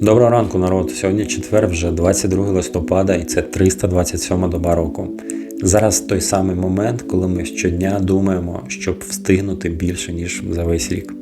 Доброго ранку, народ. Сьогодні четвер, вже 22 листопада, і це 327 доба року. Зараз той самий момент, коли ми щодня думаємо, щоб встигнути більше, ніж за весь рік.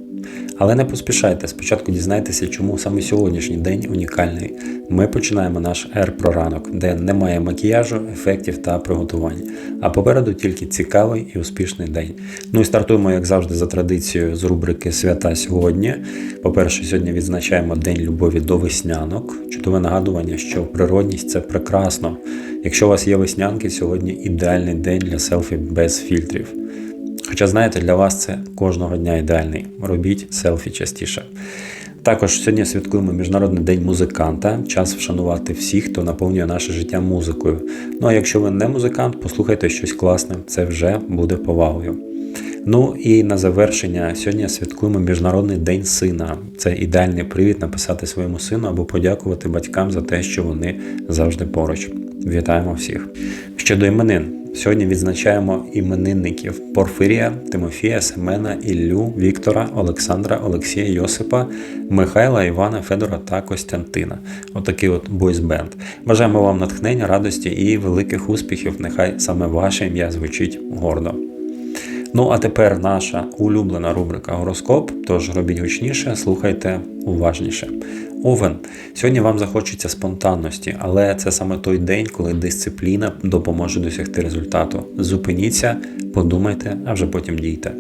Але не поспішайте, спочатку дізнайтеся, чому саме сьогоднішній день унікальний. Ми починаємо наш ер про ранок, де немає макіяжу, ефектів та приготувань. А попереду тільки цікавий і успішний день. Ну і стартуємо, як завжди, за традицією з рубрики Свята сьогодні. По-перше, сьогодні відзначаємо День любові до веснянок. Чудове нагадування, що природність це прекрасно. Якщо у вас є веснянки, сьогодні ідеальний день для селфі без фільтрів. Хоча, знаєте, для вас це кожного дня ідеальний. Робіть селфі частіше. Також сьогодні святкуємо Міжнародний день музиканта. Час вшанувати всіх, хто наповнює наше життя музикою. Ну а якщо ви не музикант, послухайте щось класне, це вже буде повагою. Ну і на завершення сьогодні святкуємо Міжнародний день сина. Це ідеальний привід написати своєму сину або подякувати батькам за те, що вони завжди поруч. Вітаємо всіх! Щодо іменин. Сьогодні відзначаємо іменинників Порфирія, Тимофія, Семена, Іллю, Віктора, Олександра, Олексія, Йосипа, Михайла, Івана, Федора та Костянтина. Отакий от бойсбенд. Бажаємо вам натхнення, радості і великих успіхів. Нехай саме ваше ім'я звучить гордо. Ну, а тепер наша улюблена рубрика Гороскоп. Тож робіть гучніше, слухайте уважніше. Овен. Сьогодні вам захочеться спонтанності, але це саме той день, коли дисципліна допоможе досягти результату. Зупиніться, подумайте, а вже потім дійте.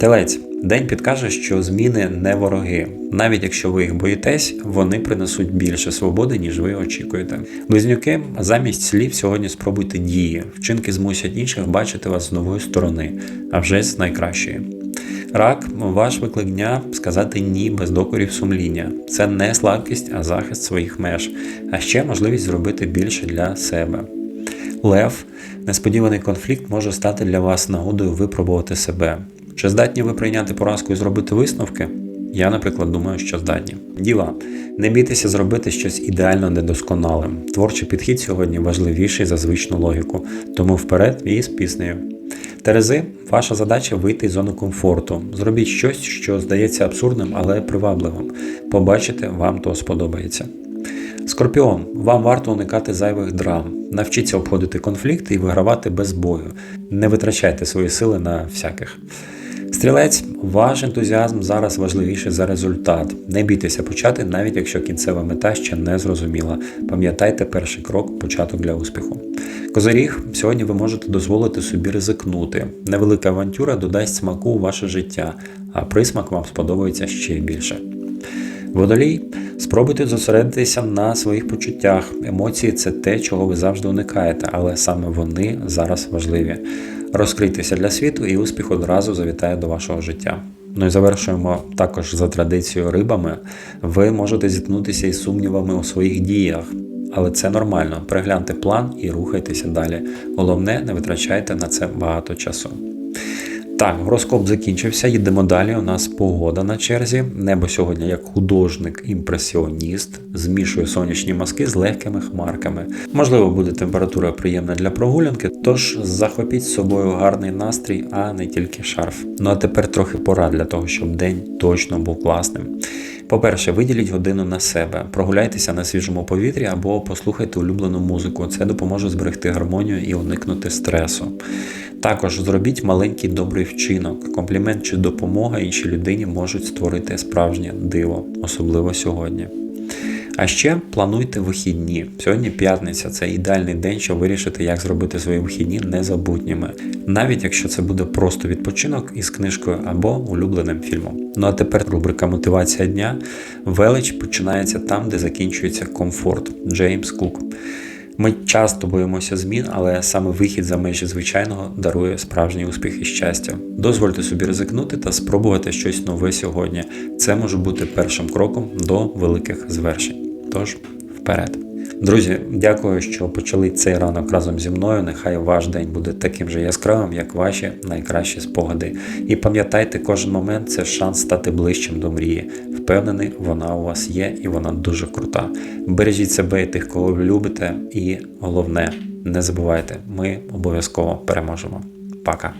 Телець. День підкаже, що зміни не вороги. Навіть якщо ви їх боїтесь, вони принесуть більше свободи, ніж ви очікуєте. Близнюки, замість слів сьогодні спробуйте дії. Вчинки змусять інших бачити вас з нової сторони, а вже з найкращої. Рак, ваш виклик дня сказати ні без докорів сумління. Це не слабкість, а захист своїх меж, а ще можливість зробити більше для себе. Лев, несподіваний конфлікт може стати для вас нагодою випробувати себе. Чи здатні ви прийняти поразку і зробити висновки? Я, наприклад, думаю, що здатні. Діва, не бійтеся зробити щось ідеально недосконалим. Творчий підхід сьогодні важливіший за звичну логіку, тому вперед і з піснею. Терези, ваша задача вийти з зони комфорту. Зробіть щось, що здається абсурдним, але привабливим. Побачите, вам то сподобається. Скорпіон, вам варто уникати зайвих драм. Навчіться обходити конфлікти і вигравати без бою. Не витрачайте свої сили на всяких. Стрілець, ваш ентузіазм зараз важливіший за результат. Не бійтеся почати, навіть якщо кінцева мета ще не зрозуміла. Пам'ятайте перший крок, початок для успіху. Козиріг, сьогодні ви можете дозволити собі ризикнути. Невелика авантюра додасть смаку у ваше життя, а присмак вам сподобається ще більше. Водолій, спробуйте зосередитися на своїх почуттях. Емоції це те, чого ви завжди уникаєте, але саме вони зараз важливі. Розкрийтеся для світу, і успіх одразу завітає до вашого життя. Ну і завершуємо також за традицією рибами. Ви можете зіткнутися із сумнівами у своїх діях, але це нормально. Перегляньте план і рухайтеся далі. Головне, не витрачайте на це багато часу. Так, гороскоп закінчився. Їдемо далі. У нас погода на черзі. Небо сьогодні як художник-імпресіоніст, змішує сонячні маски з легкими хмарками. Можливо, буде температура приємна для прогулянки, тож захопіть з собою гарний настрій, а не тільки шарф. Ну а тепер трохи пора для того, щоб день точно був класним. По-перше, виділіть годину на себе, прогуляйтеся на свіжому повітрі або послухайте улюблену музику. Це допоможе зберегти гармонію і уникнути стресу. Також зробіть маленький добрий вчинок. Комплімент чи допомога іншій людині можуть створити справжнє диво, особливо сьогодні. А ще плануйте вихідні. Сьогодні п'ятниця це ідеальний день, щоб вирішити, як зробити свої вихідні незабутніми, навіть якщо це буде просто відпочинок із книжкою або улюбленим фільмом. Ну а тепер рубрика Мотивація дня. Велич починається там, де закінчується комфорт. Джеймс Кук. Ми часто боїмося змін, але саме вихід за межі звичайного дарує справжній успіх і щастя. Дозвольте собі ризикнути та спробувати щось нове сьогодні. Це може бути першим кроком до великих звершень. Тож, вперед! Друзі, дякую, що почали цей ранок разом зі мною. Нехай ваш день буде таким же яскравим, як ваші найкращі спогади. І пам'ятайте, кожен момент це шанс стати ближчим до мрії. Впевнений, вона у вас є і вона дуже крута. Бережіть себе і тих, кого ви любите, і головне, не забувайте, ми обов'язково переможемо. Пока!